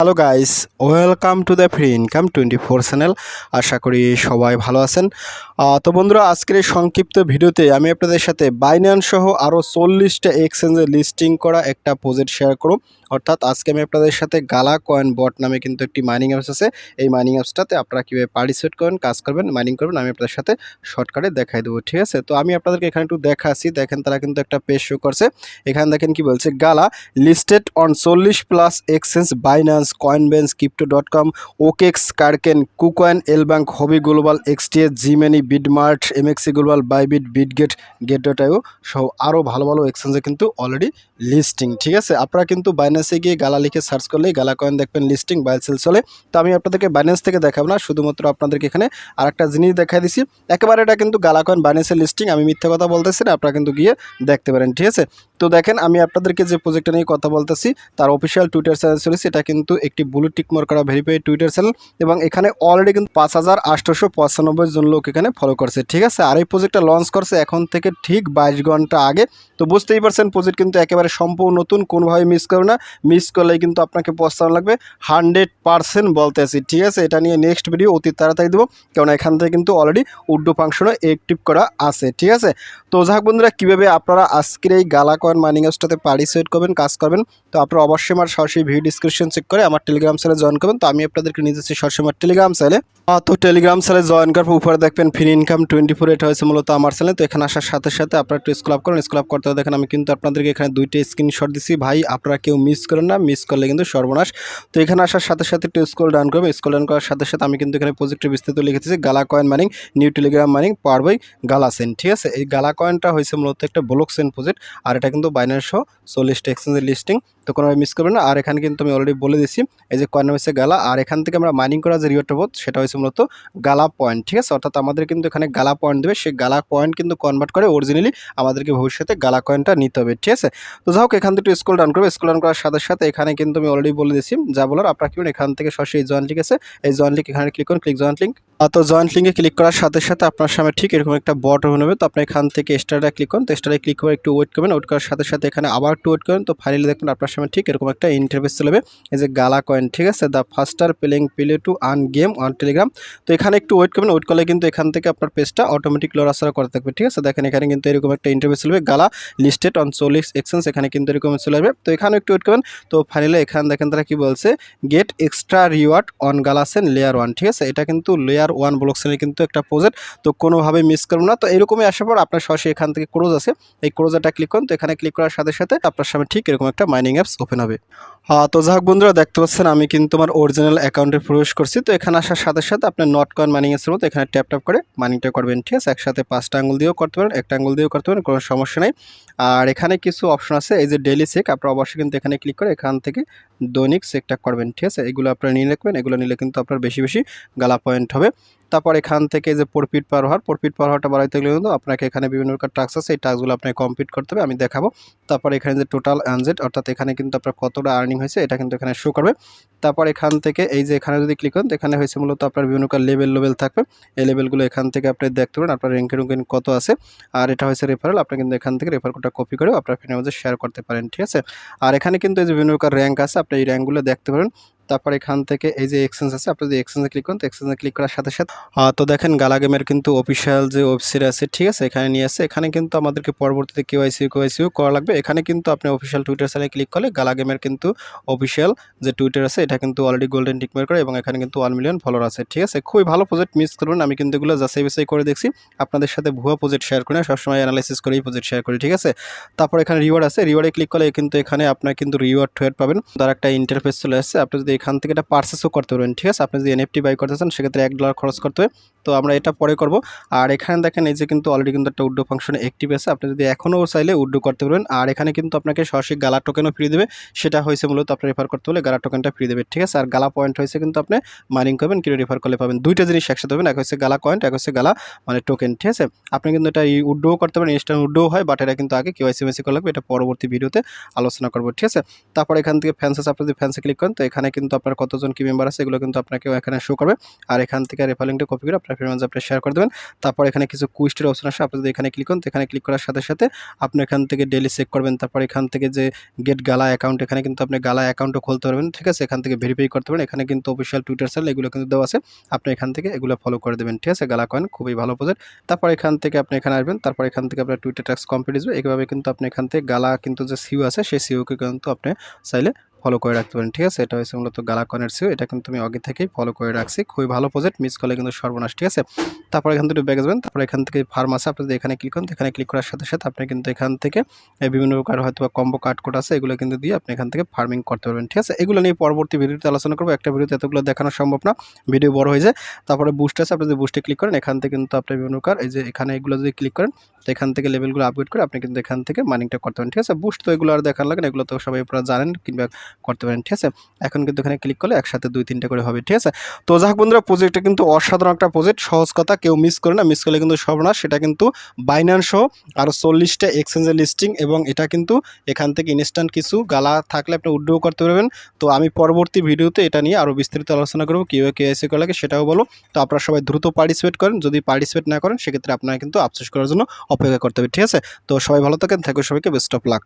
Hello guys welcome to the free income twenty four channel আশা করি সবাই ভালো আছেন। তো বন্ধুরা, আজকের এই সংক্ষিপ্ত ভিডিওতে আমি আপনাদের সাথে বাইন্যান্স সহ আরও চল্লিশটা এক্সচেঞ্জে লিস্টিং করা একটা প্রজেক্ট শেয়ার করব। অর্থাৎ আজকে আমি আপনাদের সাথে গালা কয়েন বট নামে কিন্তু একটি মাইনিং অ্যাপস আছে। এই মাইনিং অ্যাপসটাতে আপনারা কীভাবে পার্টিসিপেট করবেন কাজ করবেন মাইনিং করবেন, আমি আপনাদের সাথে শর্টকাটে দেখাই দেবো, ঠিক আছে? তো আমি আপনাদেরকে এখানে একটু দেখাচ্ছি। দেখেন, তারা কিন্তু একটা পেজ শো করছে। এখানে দেখেন কি বলছে গালা লিস্টেড অন চল্লিশ plus exchange Binance Coinbase crypto dot com OKX Kraken KuCoin LBank Huobi global XTS Gemini BitMart MEXC global Bybit Bitget Gate dot IO সহ আরও ভালো ভালো এক্সচেঞ্জে কিন্তু অলরেডি লিস্টিং ঠিক আছে? আপনারা কিন্তু বাইন্যান্সে গিয়ে গালা লিখে সার্চ করলেই গালা কয়েন দেখবেন লিস্টিং বাই সেল চলে। তো আমি আপনাদেরকে বাইন্যান্স থেকে দেখাবো না, শুধুমাত্র আপনাদেরকে এখানে আরেকটা জিনিস দেখাই দিছি। একেবারে এটা কিন্তু গালা কয়েন বাইন্যান্সের লিস্টিং আমি মিথ্যা কথা বলতেছি না, আপনারা কিন্তু গিয়ে দেখতে পারেন, ঠিক আছে? তো দেখেন, আমি আপনাদেরকে যে প্রজেক্টটা নিয়ে কথা বলতেছি, তার অফিসিয়াল টুইটার চ্যানেল চলেছে। এটা কিন্তু একটি ব্লু টিকমার করা ভেরিফাইড টুইটার চ্যানেল এবং এখানে অলরেডি কিন্তু পাঁচ হাজার আটশোশো পঁচানব্বই জন লোক এখানে ফলো করছে, ঠিক আছে? আর এই প্রজেক্টটা লঞ্চ করছে এখন থেকে ঠিক বাইশ ঘণ্টা আগে। তো বুঝতেই পারছেন প্রজেক্ট কিন্তু একেবারে সম্পূর্ণ নতুন, কোনোভাবে মিস করবে না। মিস করলেই কিন্তু আপনাকে পস্তানো লাগবে। হান্ড্রেড পারসেন্ট বলতে আছি ঠিক আছে? এটা নিয়ে নেক্সট ভিডিও অতি তাড়াতাড়ি দেবো কারণ এখান থেকে কিন্তু অলরেডি উড্ডো ফাংশনও অ্যাক্টিভ করা আছে, ঠিক আছে? তো যাক বন্ধুরা, কীভাবে আপনারা আজকের এই গালা কয়েন মাইনিং অ্যাপসটাতে পার্টিসিপেট করবেন কাজ করবেন। তো আপনারা অবশ্যই আমার সরাসরি ভিডিও ডিসক্রিপশন চেক করে আমার টেলিগ্রাম চ্যানেলে জয়েন করবেন। তো আমি আপনাদেরকে নিয়ে যাচ্ছি সরাসরি আমার টেলিগ্রাম আহ, তো টেলিগ্রাম চ্যানেলে জয়েন করার পর উপরে দেখবেন ফ্রি ইনকাম টোয়েন্টি ফোর এটা হয়েছে মূলত আমার চ্যানেল তো এখানে আসার সাথে সাথে আপনারা একটু স্কুল আপ করেন। স্কুল আপ করতে দেখেন আমি কিন্তু আপনাদেরকে এখানে দুইটা স্ক্রিনশট দিছি। ভাই আপনারা কেউ মিস করেন না। মিস করলে কিন্তু সর্বনাশ। তো এখানে আসার সাথে সাথে একটু স্কুল ডাউন করবেন। স্কুল ডাউন করার সাথে সাথে আমি কিন্তু এখানে প্রজেক্টের বিস্তারিত লিখেছি Gala coin mining new Telegram mining power by Gala Sen ঠিক আছে? এই গালা কয়েনটা হয়েছে মূলত একটা ব্লক সেন প্রজেক্ট আর এটা কিন্তু সহ চল্লিশটা এক্সচেঞ্জের লিস্টিং তো কোনোভাবে মিস করবেন না। আর এখানে কিন্তু আমি অলরেডি বলে দিচ্ছি এই যে কয়েন হয়েছে গালা, আর এখান থেকে আমরা মাইনিং করা যে রিওয়ার্ডটা বোধ, সেটা হয়েছে মূলত গালা পয়েন্ট ঠিক আছে? অর্থাৎ আমাদের কিন্তু এখানে গালা পয়েন্ট দেবে, সেই গালা পয়েন্ট কিন্তু কনভার্ট করে অরিজিনালি আমাদেরকে ভবিষ্যতে গালা কয়েনটা নিতে হবে, ঠিক আছে? তো যাই হোক, এখান থেকে একটু স্কুল ডাউন করবে স্কুল ডাউন করার সাথে সাথে এখানে কিন্তু আমি অলরেডি বলে দিচ্ছি যা বলার আপনারা কি এখান থেকে সরাসরি জয়েন্ট লিঙ্ক আছে, এই জয়েন্ট লিঙ্ক এখানে ক্লিক করুন ক্লিক জয়েন্ট লিঙ্ক তো জয়েন্ট লিঙ্কে ক্লিক করার সাথে সাথে আপনার সামনে ঠিক এরকম একটা বট ওপেন হবে। তো আপনি এখান থেকে স্টারে ক্লিক করুন। তো স্টারে ক্লিক করে একটু ওয়েট করবেন। ওয়েট করার সাথে সাথে এখানে আবার একটু ওয়েট করেন। তো ফাইনালি দেখবেন আপনার সামনে ঠিক এরকম একটা ইন্টারফেস চলবে এই যে গালা কয়েন ঠিক আছে? The faster playing play to earn game on Telegram তো এখানে একটু ওয়েট করবেন। ওয়েট করলে কিন্তু এখান থেকে আপনার পেজটা অটোমেটিক লড়াচড়া করে থাকবে। ঠিক আছে? দেখেন এখানে কিন্তু এরকম একটা ইন্টারফেস চলবে গালা লিস্টেড অন চল্লিশ এক্সচেঞ্জ এখানে কিন্তু এরকম চলে আসবে। তো এখানে একটু ওয়েট করবেন। তো ফাইনালি এখানে দেখেন তারা কি বলছে গেট এক্সট্রা রিওয়ার্ড অন গালাসেন লেয়ার ওয়ান ঠিক আছে? এটা কিন্তু লেয়ার ওয়ান ব্লকসেনের কিন্তু একটা প্রজেক্ট তো কোনোভাবে মিস করবেন না। তো এরকমই আসার পর আপনার সরাসরি এখান থেকে ক্রোজ আছে। এই ক্রোজারটা ক্লিক করুন। তো এখানে ক্লিক করার সাথে সাথে আপনার সামনে ঠিক এরকম একটা মাইনিং অ্যাপস ওপেন হবে। হ্যাঁ তো যাক বন্ধুরা, দেখতে পাচ্ছেন আমি কিন্তু আমার অরিজিনাল অ্যাকাউন্টে প্রবেশ করছি। তো এখানে আসার সাথে সাথে আপনার নট কয়েন মাইনিং এর মতো এখানে ট্যাপ ট্যাপ করে মাইনিংটা করবেন, ঠিক আছে? একসাথে পাঁচটা আঙুল দিয়েও করতে পারেন, একটা আঙুল দিয়েও করতে পারেন, কোনো সমস্যা নেই। আর এখানে কিছু অপশন আছে, এই যে ডেলি চেক আপনারা অবশ্যই কিন্তু এখানে ক্লিক করে এখান থেকে দৈনিক চেকটা করবেন, ঠিক আছে? এগুলো আপনারা নিয়ে রাখবেন, এগুলো নিলে কিন্তু আপনার বেশি বেশি গালা পয়েন্ট হবে। তারপর এখান থেকে যে প্রফিট পার হওয়ার, প্রফিট পার হওয়াটা বাড়াইতে গেলে কিন্তু আপনাকে এখানে বিভিন্ন প্রকার টাস্ক আছে, এই টাস্কগুলো আপনাকে কমপ্লিট করতে হবে, আমি দেখাবো। তারপর এখানে যে টোটাল অ্যানজেট অর্থাৎ এখানে কিন্তু আপনার কতটা আর্নিং হয়েছে, এটা কিন্তু এখানে শো করবে। তারপর এখান থেকে, এই যে এখানে যদি ক্লিক করেন, এখানে হয়েছে মূলত আপনার বিভিন্ন প্রকার লেভেল লেভেল থাকবে। এই লেভেলগুলো এখান থেকে আপনি দেখতে পারেন, আপনার র্যাঙ্কের র্যাঙ্কিং কত আছে। আর এটা হয়েছে রেফারেল আপনি কিন্তু এখান থেকে রেফার কোডটা কপি করে আপনার ফ্রেন্ডের মধ্যে শেয়ার করতে পারেন, ঠিক আছে? আর এখানে কিন্তু এই যে বিভিন্ন প্রকার র্যাঙ্ক আছে, আপনি এই র্যাঙ্কগুলো দেখতে পারেন। তারপর এখান থেকে এই যে এক্সচেঞ্জ আছে, আপনি যদি এক্সচেঞ্জে ক্লিক করেন, তো এক্সচেঞ্জে ক্লিক করার সাথে সাথে তো দেখেন গালা গেমের কিন্তু অফিসিয়াল যে ওয়েবসাইট আছে, ঠিক আছে, এখানে নিয়ে আসে এখানে কিন্তু আমাদেরকে পরবর্তীতে কেওয়াইসি কেওয়াইসিও করা লাগবে। এখানে কিন্তু আপনি অফিসিয়াল টুইটার চ্যানেলে ক্লিক করলে গালা গেমের কিন্তু অফিসিয়াল যে টুইটার আছে, এটা কিন্তু অলরেডি গোল্ডেন টিকমার করে এবং এখানে কিন্তু ওয়ান মিলিয়ন ফলোয়ার আছে, ঠিক আছে? খুবই ভালো প্রজেক্ট মিস করবেন। আমি কিন্তু এগুলো যাচাই বাছাই করে দেখছি। আপনাদের সাথে ভুয়া প্রজেক্ট শেয়ার করি না, সবসময় অ্যানালাইসিস করেই প্রজেক্ট শেয়ার করি, ঠিক আছে? তারপর এখানে রিওয়ার্ড আছে। রিওয়ার্ডে ক্লিক করলে কিন্তু এখানে আপনার কিন্তু রিওয়ার্ড ঠোয়ার্ড পাবেন। তার একটা ইন্টারফেস চলে আসছে। আপনি যদি এখান থেকে এটা পার্সেসও করতে পারবেন, ঠিক আছে? আপনি যদি এনএফটি বাই করতে চান, সেক্ষেত্রে এক ডলার খরচ করতে হবে। তো আমরা এটা পরে করব। আর এখানে দেখেন, এই যে কিন্তু অলরেডি কিন্তু একটা উড্ডো ফাংশনে অ্যাক্টিভ আছে। আপনি যদি এখনও চাইলে উড্ডো করতে পারবেন। আর এখানে কিন্তু আপনাকে সরাসরি গালা টোকেনও ফ্রি দেবে। সেটা হয়েছে মূলত আপনি রেফার করতে হলে গালা টোকেনটা ফ্রি দেবে, ঠিক আছে? আর গালা পয়েন্ট হয়েছে কিন্তু আপনি মাইনিং করবেন কিনে রেফার করলে পাবেন? দুইটা জিনিস একসাথে পাবেন। এক হচ্ছে গালা পয়েন্ট এক হচ্ছে গালা মানে টোকেন ঠিক আছে? আপনি কিন্তু এটা উড্ডোও করতে পারেন ইনস্ট্যান্ট উড্ডোও হয় বাট এটা কিন্তু আগে কেওয়াইসি মেসি করে লাগবে। এটা পরবর্তী ভিডিওতে আলোচনা করব, ঠিক আছে? তারপর এখান থেকে ফ্যান্সেস আপনি যদি ফ্যান্সে ক্লিক করেন, তো এখানে কিন্তু কিন্তু আপনার কতজন কি মেম্বার আছে, এগুলো কিন্তু আপনাকে এখানে শো করবে। আর এখান থেকে রেফার লিঙ্কটা কপি করে আপনার ফ্রেন্ড আপনি শেয়ার করে দেবেন। তারপর এখানে কিছু কুইস্টের অপশন আসে, আপনি যদি এখানে ক্লিক করেন এখানে ক্লিক করার সাথে সাথে আপনি এখান থেকে ডেলি চেক করবেন। তারপর এখান থেকে যে গেট গালা অ্যাকাউন্ট এখানে কিন্তু আপনি গালা অ্যাকাউন্টও খুলতে পারবেন, ঠিক আছে? এখান থেকে ভেরিফাই করতে পারেন এখানে কিন্তু অফিসিয়াল টুইটার চ্যানেল এগুলো কিন্তু দেওয়া আছে। আপনি এখান থেকে এগুলো ফলো করে দেবেন, ঠিক আছে? গালা কয়েন খুবই ভালো প্রজেক্ট তারপর এখান থেকে আপনি এখানে আসবেন, তারপর এখান থেকে আপনার টুইটার ট্যাক্স কমপ্লিট আসবে এইভাবে কিন্তু আপনি এখান থেকে গালা কিন্তু যে সিউ আছে, সেই সিউকে কিন্তু আপনি চাইলে ফলো করে রাখতে পারেন, ঠিক আছে? এটা হচ্ছে মূলত গালা কয়েনের সিউ এটা কিন্তু আমি আগে থেকেই ফলো করে রাখছি। খুবই ভালো প্রজেক্ট মিস করলে কিন্তু সর্বনাশ, ঠিক আছে? তারপর এখান থেকে ব্যাগ আসবেন তারপর এখান থেকে ফার্ম আছে আপনি এখানে ক্লিক করেন এখানে ক্লিক করার সাথে সাথে আপনি কিন্তু এখান থেকে বিভিন্ন প্রকার হয়তো বা কম্বো কার্ড কোড আছে, এগুলো কিন্তু দিয়ে আপনি এখান থেকে ফার্মিং করতে পারবেন, ঠিক আছে? এগুলো নিয়ে পরবর্তী ভিডিওতে আলোচনা করব। একটা ভিডিওতে এতগুলো দেখানো সম্ভব না, ভিডিও বড় হয়ে যায়। তারপরে বুস্ট আছে, আপনি যদি বুস্টে ক্লিক করেন, এখান থেকে কিন্তু আপনি বিভিন্ন প্রকার এই যে এখানে এগুলো যদি ক্লিক করেন তো এখান থেকে লেভেলগুলো আপগ্রেড করে আপনি কিন্তু এখান থেকে মাইনিংটা করতে পারেন, ঠিক আছে? বুস্ট তো এগুলো আর দেখার লাগে না, এগুলো তো সবাই আপনারা জানেন কিংবা করতে পারেন, ঠিক আছে? এখন কিন্তু এখানে ক্লিক করলে একসাথে দুই, তিনটে করে হবে, ঠিক আছে? তো যাক বন্ধুরা প্রজেক্টটা কিন্তু অসাধারণ একটা প্রজেক্ট সহজ কথা, কেউ মিস করে না মিস করলে কিন্তু সর্বনাশ। সেটা কিন্তু বাইন্যান্স সহ আরও চল্লিশটা এক্সচেঞ্জের লিস্টিং এবং এটা কিন্তু এখান থেকে ইনস্ট্যান্ট কিছু গালা থাকলে আপনি উড্রো করতে পারবেন। তো আমি পরবর্তী ভিডিওতে এটা নিয়ে আরও বিস্তারিত আলোচনা করব, কেউ কীভাবে কেএসি করে লাগে সেটাও বলো। তো আপনারা সবাই দ্রুত পার্টিসিপেট করেন, যদি পার্টিসিপেট না করেন, সেক্ষেত্রে আপনারা কিন্তু আফসোস করার জন্য অপেক্ষা করতে হবে ঠিক আছে? তো সবাই ভালো থাকেন থাকুন সবাইকে বেস্ট অফ লাক